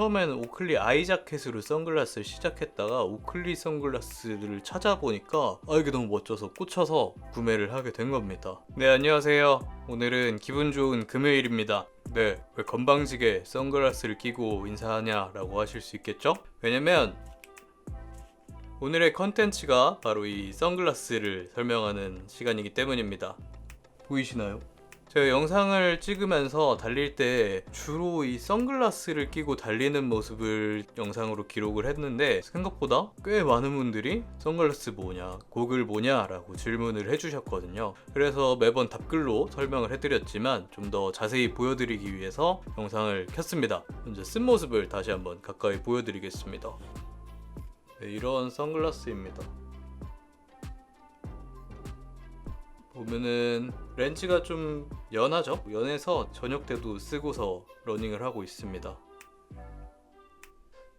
처음에는 오클리 아이 자켓으로 선글라스를 시작했다가 오클리 선글라스를 찾아보니까 아 이게 너무 멋져서 꽂혀서 구매를 하게 된 겁니다. 네 안녕하세요. 오늘은 기분 좋은 금요일입니다. 네, 왜 건방지게 선글라스를 끼고 인사하냐라고 하실 수 있겠죠? 왜냐면 오늘의 컨텐츠가 바로 이 선글라스를 설명하는 시간이기 때문입니다. 보이시나요? 제가 영상을 찍으면서 달릴 때 주로 이 선글라스를 끼고 달리는 모습을 영상으로 기록을 했는데 생각보다 꽤 많은 분들이 선글라스 뭐냐, 고글 뭐냐 라고 질문을 해주셨거든요. 그래서 매번 답글로 설명을 해드렸지만 좀 더 자세히 보여드리기 위해서 영상을 켰습니다. 먼저 쓴 모습을 다시 한번 가까이 보여드리겠습니다. 네, 이런 선글라스입니다. 보면은 렌즈가 좀 연하죠? 연해서 저녁 때도 쓰고서 러닝을 하고 있습니다.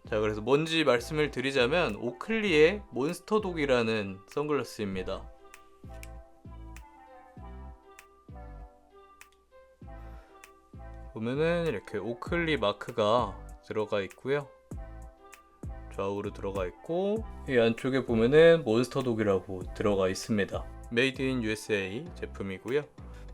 자, 그래서 뭔지 말씀을 드리자면 오클리의 몬스터독이라는 선글라스입니다. 보면은 이렇게 오클리 마크가 들어가 있고요. 좌우로 들어가 있고 이 안쪽에 보면은 몬스터독이라고 들어가 있습니다. 메이드 인 USA 제품이고요.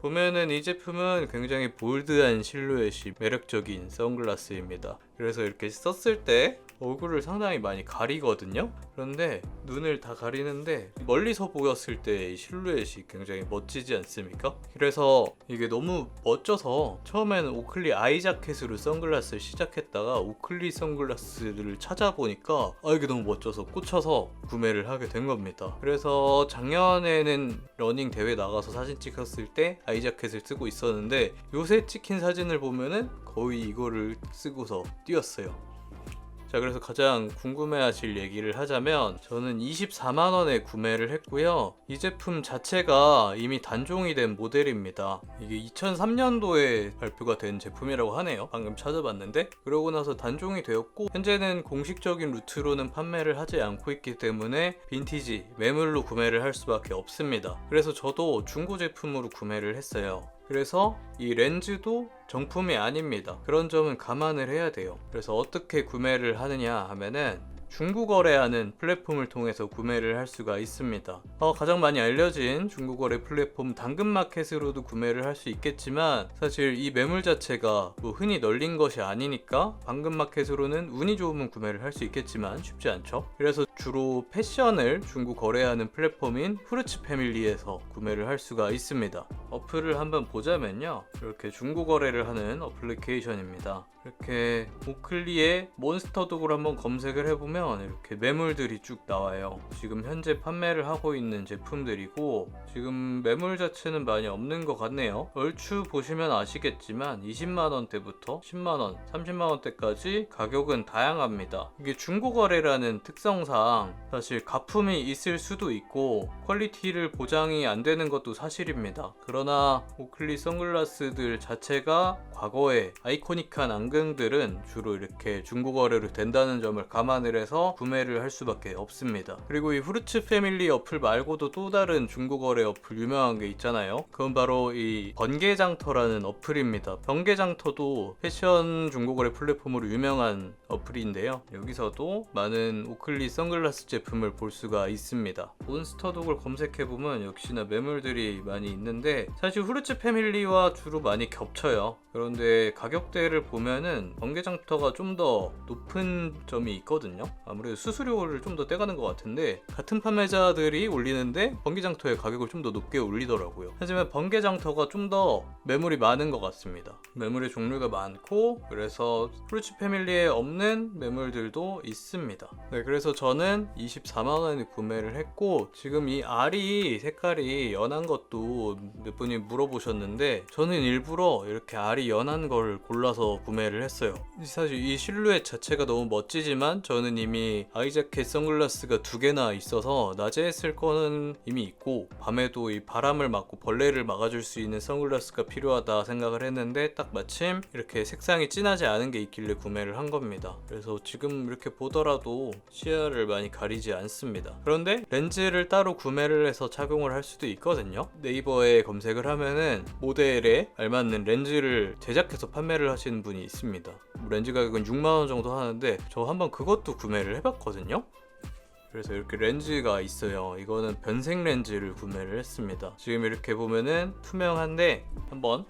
보면은 이 제품은 굉장히 볼드한 실루엣이 매력적인 선글라스입니다. 그래서 이렇게 썼을 때 얼굴을 상당히 많이 가리거든요. 그런데 눈을 다 가리는데 멀리서 보였을 때 이 실루엣이 굉장히 멋지지 않습니까? 그래서 이게 너무 멋져서 처음에는 오클리 아이 자켓으로 선글라스를 시작했다가 오클리 선글라스를 찾아보니까 아 이게 너무 멋져서 꽂혀서 구매를 하게 된 겁니다. 그래서 작년에는 러닝 대회 나가서 사진 찍었을 때 아이 자켓을 쓰고 있었는데 요새 찍힌 사진을 보면은 거의 이거를 쓰고서 뛰었어요. 자 그래서 가장 궁금해하실 얘기를 하자면 저는 24만 원에 구매를 했고요. 이 제품 자체가 이미 단종이 된 모델입니다. 이게 2003년도에 발표가 된 제품이라고 하네요. 방금 찾아봤는데 그러고 나서 단종이 되었고 현재는 공식적인 루트로는 판매를 하지 않고 있기 때문에 빈티지 매물로 구매를 할 수밖에 없습니다. 그래서 저도 중고 제품으로 구매를 했어요. 그래서 이 렌즈도 정품이 아닙니다. 그런 점은 감안을 해야 돼요. 그래서 어떻게 구매를 하느냐 하면은 중국 거래하는 플랫폼을 통해서 구매를 할 수가 있습니다. 어, 가장 많이 알려진 중국 거래 플랫폼 당근마켓으로도 구매를 할 수 있겠지만 사실 이 매물 자체가 뭐 흔히 널린 것이 아니니까 당근마켓으로는 운이 좋으면 구매를 할 수 있겠지만 쉽지 않죠. 그래서 주로 패션을 중국 거래하는 플랫폼인 후르츠 패밀리에서 구매를 할 수가 있습니다. 어플을 한번 보자면요. 이렇게 중국 거래를 하는 어플리케이션입니다. 이렇게 오클리의 몬스터독을 한번 검색을 해보면 이렇게 매물들이 쭉 나와요. 지금 현재 판매를 하고 있는 제품들이고 지금 매물 자체는 많이 없는 것 같네요. 얼추 보시면 아시겠지만 20만 원대부터 10만 원, 30만 원대까지 가격은 다양합니다. 이게 중고 거래라는 특성상 사실 가품이 있을 수도 있고 퀄리티를 보장이 안 되는 것도 사실입니다. 그러나 오클리 선글라스들 자체가 과거에 아이코닉한 안경들은 주로 이렇게 중고 거래로 된다는 점을 감안을 해서 구매를 할 수밖에 없습니다. 그리고 이 후르츠 패밀리 어플 말고도 또 다른 중고 거래 어플 유명한 게 있잖아요. 그건 바로 이 번개장터라는 어플입니다. 번개장터도 패션 중고 거래 플랫폼으로 유명한 어플인데요. 여기서도 많은 오클리 선글라스 제품을 볼 수가 있습니다. 몬스터독을 검색해 보면 역시나 매물들이 많이 있는데 사실 후르츠 패밀리와 주로 많이 겹쳐요. 그런데 가격대를 보면은 번개장터가 좀 더 높은 점이 있거든요. 아무래도 수수료를 좀 더 떼가는 것 같은데 같은 판매자들이 올리는데 번개장터의 가격을 좀 더 높게 올리더라고요. 하지만 번개장터가 좀 더 매물이 많은 것 같습니다. 매물의 종류가 많고 그래서 프루치 패밀리에 없는 매물들도 있습니다. 네, 그래서 저는 24만 원에 구매를 했고 지금 이 알이 색깔이 연한 것도 몇 분이 물어보셨는데 저는 일부러 이렇게 알이 연한 걸 골라서 구매를 했어요. 사실 이 실루엣 자체가 너무 멋지지만 저는 이미 아이자켓 선글라스가 두 개나 있어서 낮에 했을 거는 이미 있고 밤에도 이 바람을 막고 벌레를 막아줄 수 있는 선글라스가 필요하다 생각을 했는데 딱 마침 이렇게 색상이 진하지 않은 게 있길래 구매를 한 겁니다. 그래서 지금 이렇게 보더라도 시야를 많이 가리지 않습니다. 그런데 렌즈를 따로 구매를 해서 착용을 할 수도 있거든요. 네이버에 검색을 하면은 모델에 알맞는 렌즈를 제작해서 판매를 하시는 분이 있습니다. 뭐 렌즈 가격은 6만 원 정도 하는데 저 한번 그것도 구매를 해봤거든요. 그래서 이렇게 렌즈가 있어요. 이거는 변색 렌즈를 구매를 했습니다. 지금 이렇게 보면은 투명한데 한번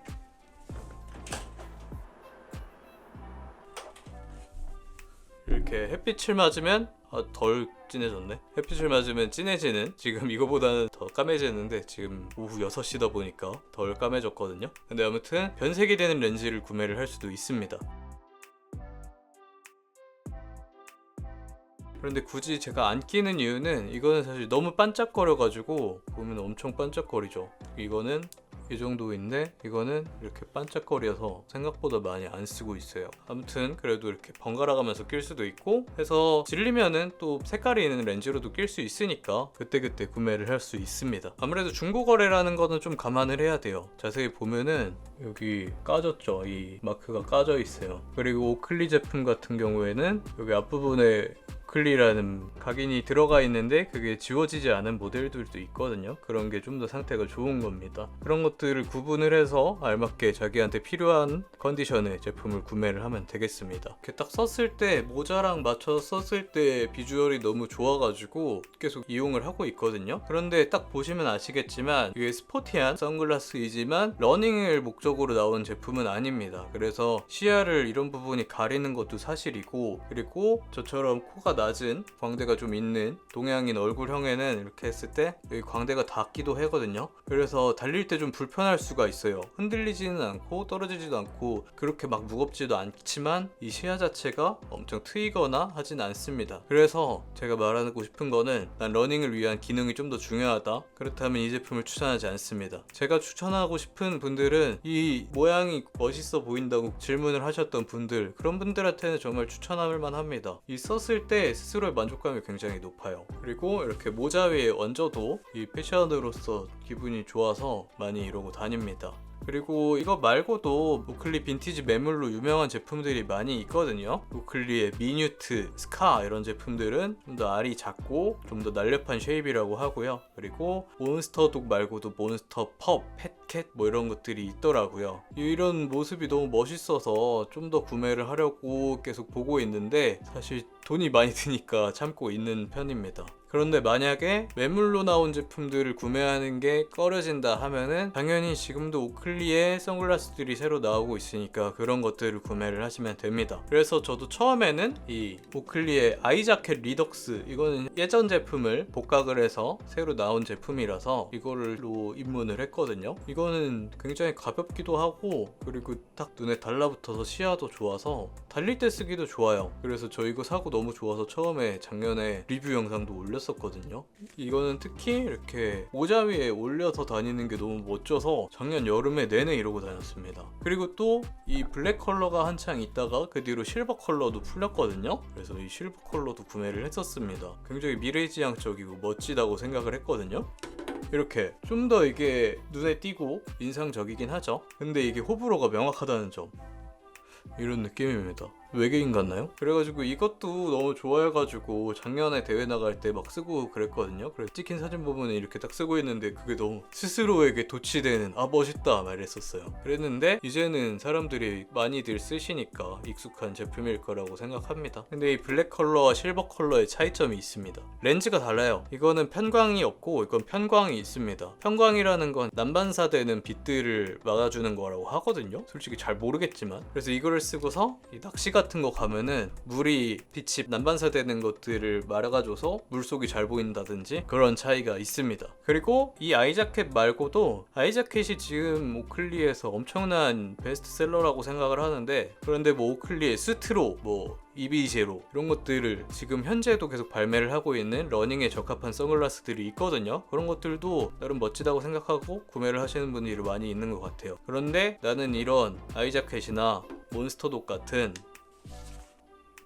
이렇게 햇빛을 맞으면 아, 덜 진해졌네. 햇빛을 맞으면 진해지는 지금 이거보다는 더 까매지는데 지금 오후 6시다 보니까 덜 까매졌거든요. 근데 아무튼 변색이 되는 렌즈를 구매를 할 수도 있습니다. 그런데 굳이 제가 안 끼는 이유는 이거는 사실 너무 반짝거려 가지고 보면 엄청 반짝거리죠. 이거는 이 정도인데 이거는 이렇게 반짝거려서 생각보다 많이 안 쓰고 있어요. 아무튼 그래도 이렇게 번갈아 가면서 낄 수도 있고 해서 질리면은 또 색깔이 있는 렌즈로도 낄 수 있으니까 그때그때 구매를 할 수 있습니다. 아무래도 중고 거래라는 거는 좀 감안을 해야 돼요. 자세히 보면은 여기 까졌죠. 이 마크가 까져 있어요. 그리고 오클리 제품 같은 경우에는 여기 앞부분에 클리라는 각인이 들어가 있는데 그게 지워지지 않은 모델들도 있거든요. 그런 게 좀 더 상태가 좋은 겁니다. 그런 것들을 구분을 해서 알맞게 자기한테 필요한 컨디션의 제품을 구매를 하면 되겠습니다. 이렇게 딱 썼을 때 모자랑 맞춰서 썼을 때 비주얼이 너무 좋아가지고 계속 이용을 하고 있거든요. 그런데 딱 보시면 아시겠지만 이게 스포티한 선글라스이지만 러닝을 목적으로 나온 제품은 아닙니다. 그래서 시야를 이런 부분이 가리는 것도 사실이고 그리고 저처럼 코가 낮은 광대가 좀 있는 동양인 얼굴형에는 이렇게 했을 때 여기 광대가 닿기도 하거든요. 그래서 달릴 때 좀 불편할 수가 있어요. 흔들리지는 않고 떨어지지도 않고 그렇게 막 무겁지도 않지만 이 시야 자체가 엄청 트이거나 하진 않습니다. 그래서 제가 말하고 싶은 거는 난 러닝을 위한 기능이 좀 더 중요하다. 그렇다면 이 제품을 추천하지 않습니다. 제가 추천하고 싶은 분들은 이 모양이 멋있어 보인다고 질문을 하셨던 분들 그런 분들한테는 정말 추천할 만합니다. 이 썼을 때 스스로의 만족감이 굉장히 높아요. 그리고 이렇게 모자 위에 얹어도 이 패션으로서 기분이 좋아서 많이 이러고 다닙니다. 그리고 이거 말고도 우클리 빈티지 매물로 유명한 제품들이 많이 있거든요. 우클리의 미뉴트, 스카 이런 제품들은 좀 더 알이 작고 좀 더 날렵한 쉐입이라고 하고요. 그리고 몬스터 독 말고도 몬스터 펍, 팻캣 뭐 이런 것들이 있더라고요. 이런 모습이 너무 멋있어서 좀 더 구매를 하려고 계속 보고 있는데 사실 돈이 많이 드니까 참고 있는 편입니다. 그런데 만약에 매물로 나온 제품들을 구매하는 게 꺼려진다 하면은 당연히 지금도 오클리의 선글라스들이 새로 나오고 있으니까 그런 것들을 구매를 하시면 됩니다. 그래서 저도 처음에는 이 오클리의 아이자켓 리덕스 이거는 예전 제품을 복각을 해서 새로 나온 제품이라서 이거를로 입문을 했거든요. 이거는 굉장히 가볍기도 하고 그리고 딱 눈에 달라붙어서 시야도 좋아서 달릴 때 쓰기도 좋아요. 그래서 저 이거 사고 너무 좋아서 처음에 작년에 리뷰 영상도 올렸 었거든요. 이거는 특히 이렇게 모자 위에 올려서 다니는 게 너무 멋져서 작년 여름에 내내 이러고 다녔습니다. 그리고 또 이 블랙 컬러가 한창 있다가 그 뒤로 실버 컬러도 풀렸거든요. 그래서 이 실버 컬러도 구매를 했었습니다. 굉장히 미래지향적이고 멋지다고 생각을 했거든요. 이렇게 좀 더 이게 눈에 띄고 인상적이긴 하죠. 근데 이게 호불호가 명확하다는 점. 이런 느낌입니다. 외계인 같나요? 그래가지고 이것도 너무 좋아해가지고 작년에 대회 나갈 때 막 쓰고 그랬거든요. 그래서 찍힌 사진 보면 이렇게 딱 쓰고 있는데 그게 너무 스스로에게 도취되는 아 멋있다 말했었어요. 그랬는데 이제는 사람들이 많이들 쓰시니까 익숙한 제품일 거라고 생각합니다. 근데 이 블랙 컬러와 실버 컬러의 차이점이 있습니다. 렌즈가 달라요. 이거는 편광이 없고 이건 편광이 있습니다. 편광이라는 건 난반사되는 빛들을 막아주는 거라고 하거든요. 솔직히 잘 모르겠지만 그래서 이거를 쓰고서 이 낚시 같은 거 가면은 물이 빛이 난반사되는 것들을 말아가줘서 물속이 잘 보인다든지 그런 차이가 있습니다. 그리고 이 아이자켓 말고도 아이자켓이 지금 오클리에서 엄청난 베스트셀러라고 생각을 하는데 그런데 뭐 오클리의 스트로 뭐 이비제로 이런 것들을 지금 현재도 계속 발매를 하고 있는 러닝에 적합한 선글라스들이 있거든요. 그런 것들도 나름 멋지다고 생각하고 구매를 하시는 분들이 많이 있는 것 같아요. 그런데 나는 이런 아이자켓이나 몬스터독 같은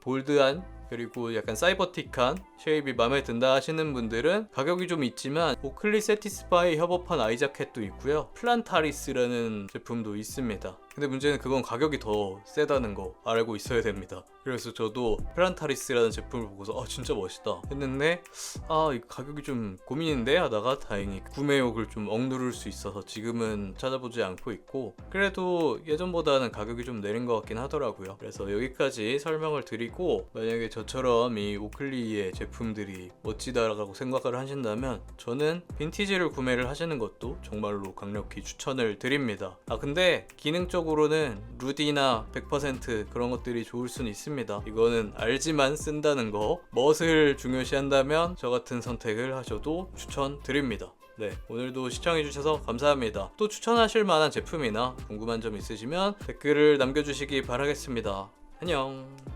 볼드한 그리고 약간 사이버틱한 쉐입이 마음에 든다 하시는 분들은 가격이 좀 있지만 오클리 세티스파이 협업한 아이자켓도 있고요. 플란타리스라는 제품도 있습니다. 근데 문제는 그건 가격이 더 세다는 거 알고 있어야 됩니다. 그래서 저도 플란타리스라는 제품을 보고서 아 진짜 멋있다 했는데 아이 가격이 좀 고민인데 하다가 다행히 구매욕을 좀 억누를 수 있어서 지금은 찾아보지 않고 있고 그래도 예전보다는 가격이 좀 내린 것 같긴 하더라고요. 그래서 여기까지 설명을 드리고 만약에 저처럼 이 오클리의 제품 들이 멋지다라고 생각을 하신다면 저는 빈티지를 구매를 하시는 것도 정말로 강력히 추천을 드립니다. 아 근데 기능적으로는 루디나 100% 그런 것들이 좋을 수는 있습니다. 이거는 알지만 쓴다는 거 멋을 중요시한다면 저 같은 선택을 하셔도 추천드립니다. 네, 오늘도 시청해주셔서 감사합니다. 또 추천하실 만한 제품이나 궁금한 점 있으시면 댓글을 남겨주시기 바라겠습니다. 안녕.